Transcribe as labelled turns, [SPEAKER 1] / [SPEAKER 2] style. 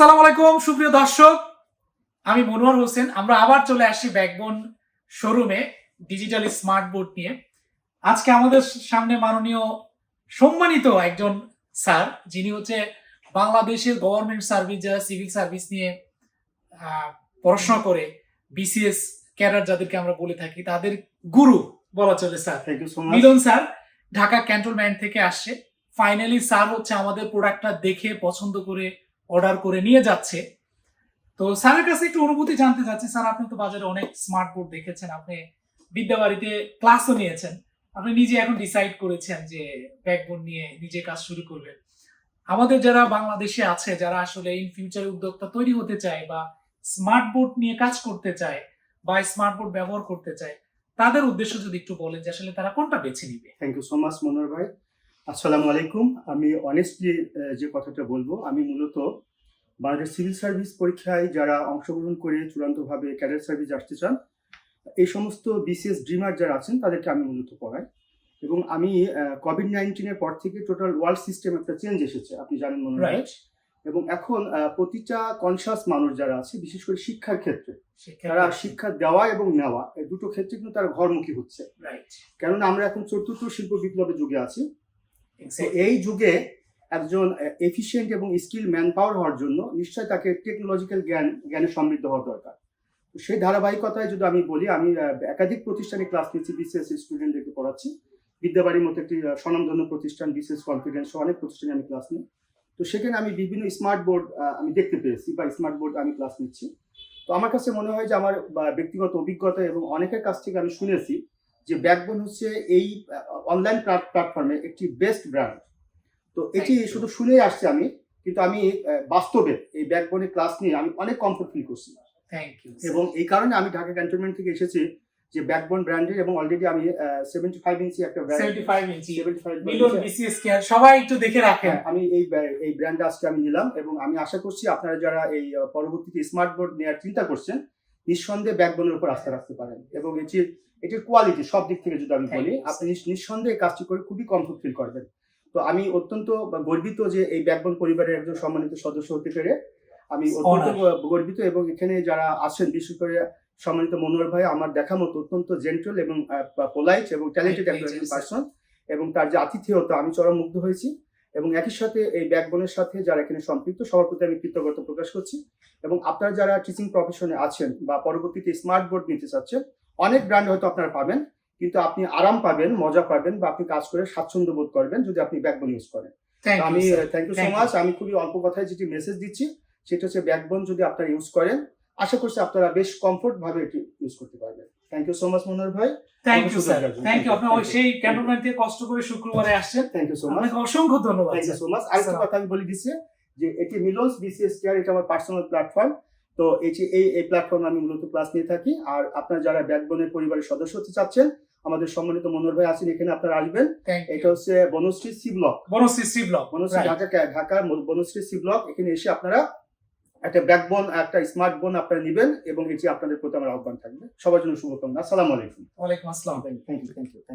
[SPEAKER 1] আসসালামু আলাইকুম সুপ্রিয় দর্শক। আমি মনোয়ার হোসেন। আমরা আবার চলে আসি ব্যাকবোন শোরুমে ডিজিটাল স্মার্ট বোর্ড নিয়ে। আজকে আমাদের সামনে মাননীয় সম্মানিত একজন স্যার যিনি হচ্ছে বাংলাদেশের গভর্নমেন্ট সার্ভিস যারা সিভিল সার্ভিস নিয়ে পড়াশোনা করে বিসিএস ক্যাডার যাদেরকে আমরা বলে থাকি তাদের গুরু বলা চলে sir. Milan sir Dhaka cantonment থেকে আসছে। ফাইনালি স্যার হচ্ছে আমাদের প্রোডাক্টটা দেখে পছন্দ করে অর্ডার করে নিয়ে যাচ্ছে। তো স্যারের কাছে একটু অনুভূতি জানতে চাচ্ছি। স্যার, আপনি তো বাজারে অনেক স্মার্ট বোর্ড দেখেছেন, আপনি বিদ্যাবাড়িতে ক্লাসও নিয়েছেন। আপনি নিজে এখন ডিসাইড করেছেন যে ব্যাকবোন নিয়ে নিজে কাজ শুরু করবেন। আমাদের যারা বাংলাদেশে আছে, যারা আসলে ইন ফিউচারে উদ্যোক্তা তৈরি হতে চায় বা স্মার্ট বোর্ড নিয়ে কাজ করতে চায় বা স্মার্ট বোর্ড ব্যবহার করতে চায়, তাদের উদ্দেশ্য যদি একটু বলেন যে আসলে তারা কোনটা বেছে নিবে?
[SPEAKER 2] Thank you so much Manohar ভাই। আসসালামু আলাইকুম। আমি অনেস্টলি যে কথাটা বলব আমি মূলত বাংলাদেশ সিভিল সার্ভিস পরীক্ষায় যারা অংশগ্রহণ করে চূড়ান্তভাবে ক্যাডার সার্ভিস আসতে চান এই সমস্ত বিসিএস ড্রিমার যারা আছেন তাদেরকে আমি মূলত পড়াই। এবং আমি কোভিড নাইন্টিনের পর থেকে টোটাল ওয়ার্ল্ড সিস্টেম একটা চেঞ্জ এসেছে আপনি জানেন মনে হয়। এবং এখন প্রতিটা কনসাস মানুষ যারা আছে বিশেষ করে শিক্ষার ক্ষেত্রে তারা শিক্ষা দেওয়া এবং নেওয়া এই দুটো ক্ষেত্রে কিন্তু তারা ঘরমুখী হচ্ছে।
[SPEAKER 1] রাইট
[SPEAKER 2] কেননা আমরা এখন চতুর্থ শিল্প বিপ্লবের যুগে আছি এই যুগে একজন এফিসিয়েন্ট এবং স্কিল ম্যান পাওয়ার হওয়ার জন্য নিশ্চয়ই তাকে টেকনোলজিক্যাল জ্ঞান, জ্ঞানে সমৃদ্ধ হওয়া দরকার। তো সেই ধারাবাহিকতায় যদি আমি বলি, আমি একাধিক প্রতিষ্ঠানে ক্লাস নিচ্ছি বিসিএস স্টুডেন্টদেরকে পড়াচ্ছি। বিদ্যাবাড়ির মতো একটি স্বনামধন্য প্রতিষ্ঠান বিসিএস কনফিডেন্স অনেক প্রতিষ্ঠানে আমি ক্লাস নিই। তো সেখানে আমি বিভিন্ন স্মার্ট বোর্ড আমি দেখতে পেয়েছি বা স্মার্ট বোর্ড আমি ক্লাস নিচ্ছি। তো আমার কাছে মনে হয় যে আমার ব্যক্তিগত অভিজ্ঞতা এবং অনেকের কাছ থেকে আমি শুনেছি যে ব্যাকবোন হচ্ছে এই অনলাইন প্ল্যাটফর্মে একটি বেস্ট ব্র্যান্ড তো এটি শুধু শুনেই আসছে আমি কিন্তু আমি বাস্তবে এই ব্যাকবোনে ক্লাস নিয়ে আমি অনেক কমফোর্ট ফিল করছি।
[SPEAKER 1] থ্যাংক ইউ
[SPEAKER 2] এবং এই কারণে আমি ঢাকা ক্যান্টনমেন্ট থেকে এসেছি যে ব্যাকবোন ব্র্যান্ডের এবং অলরেডি আমি সেভেন্টি ফাইভ ইঞ্চি একটা brand
[SPEAKER 1] 75 inch
[SPEAKER 2] seventy five
[SPEAKER 1] Milan BCS care সবাই একটু দেখে রাখেন।
[SPEAKER 2] হ্যাঁ, আমি এই এই ব্র্যান্ড আজকে আমি নিলাম এবং আমি আশা করছি আপনারা যারা এই পরবর্তীতে স্মার্ট বোর্ড নেওয়ার চিন্তা করছেন নিঃসন্দেহে ব্যাকবোনের উপর আস্থা রাখতে পারেন এবং এটির এটির কোয়ালিটি সব দিক থেকে যদি আমি বলি আপনি নিঃসন্দেহে এই কাজটি করে খুবই কমফোর্ট ফিল করবেন। তো আমি অত্যন্ত গর্বিত যে এই ব্যাকবোন পরিবারের একজন সম্মানিত সদস্য হতে পেরে আমি অত্যন্ত গর্বিত এবং এখানে যারা আছেন বিশেষ করে সম্মানিত মনোহর ভাই আমার দেখা মতো অত্যন্ত জেন্টল এবং পোলাইট এবং ট্যালেন্টেড একজন পার্সন এবং তার যে আতিথেয়তা আমি চরম মুগ্ধ হয়েছি। এবং একই সাথে এই ব্যাকবোনের সাথে যারা এখানে সম্পৃক্ত সবার প্রতি আমি কৃতজ্ঞতা প্রকাশ করছি। এবং আপনারা যারা টিচিং প্রফেশনে আছেন বা পরবর্তীতে স্মার্ট বোর্ড নিতে চাচ্ছেন অনেক ব্র্যান্ড হয়তো আপনারা পাবেন কিন্তু আপনি আরাম পাবেন মজা পাবেন বা আপনি কাজ করে স্বাচ্ছন্দ্য বোধ করবেন যদি আপনি ব্যাকবোন ইউজ করেন। আমি থ্যাংক ইউ সো মাচ আমি খুবই অল্প কথায় যেটি মেসেজ দিচ্ছি সেটা হচ্ছে ব্যাকবোন যদি আপনারা ইউজ করেন আশা করছি আপনারা বেশ কমফোর্ট ভাবে এটি ইউজ করতে পারবেন। Thank you so much Manohar ভাই।
[SPEAKER 1] Thank you sir. Thank you আপনি
[SPEAKER 2] Thank
[SPEAKER 1] ওই
[SPEAKER 2] you.
[SPEAKER 1] সেই ক্যান্টনমেন্ট থেকে কষ্ট করে শুক্রবারে আসছেন।
[SPEAKER 2] থ্যাংক ইউ সো মাচ
[SPEAKER 1] আপনাকে অসংখ্য ধন্যবাদ
[SPEAKER 2] থ্যাংক ইউ সো মাচ আরেকটা. কথা আমি বলে দিচ্ছি যে এটি মিলনস বিসিএস কেয়ার এটা আমার পার্সোনাল প্ল্যাটফর্ম তো এটি এই এই প্ল্যাটফর্মে আমি মূলত ক্লাস নিয়ে থাকি। আর আপনারা যারা ব্যাকবোনের পরিবারের সদস্য হতে চাচ্ছেন আমাদের সম্মানিত মনোহর ভাই আছেন এখানে আপনারা আসবেন। এটা হচ্ছে Banasree C block.
[SPEAKER 1] Banasree Sree block
[SPEAKER 2] Banasree Dhaka ঢাকার বনশ্রী সি ব্লক। এখানে এসে আপনারা একটা ব্যাকবোন একটা স্মার্ট বোন আপনারা নেবেন এবং এটি আপনাদের প্রতি আমার আহ্বান থাকবে। সবার জন্য শুভকামনা। আসসালামু আলাইকুম।
[SPEAKER 1] ওয়ালাইকুম আসসালাম।
[SPEAKER 2] Thank you thank you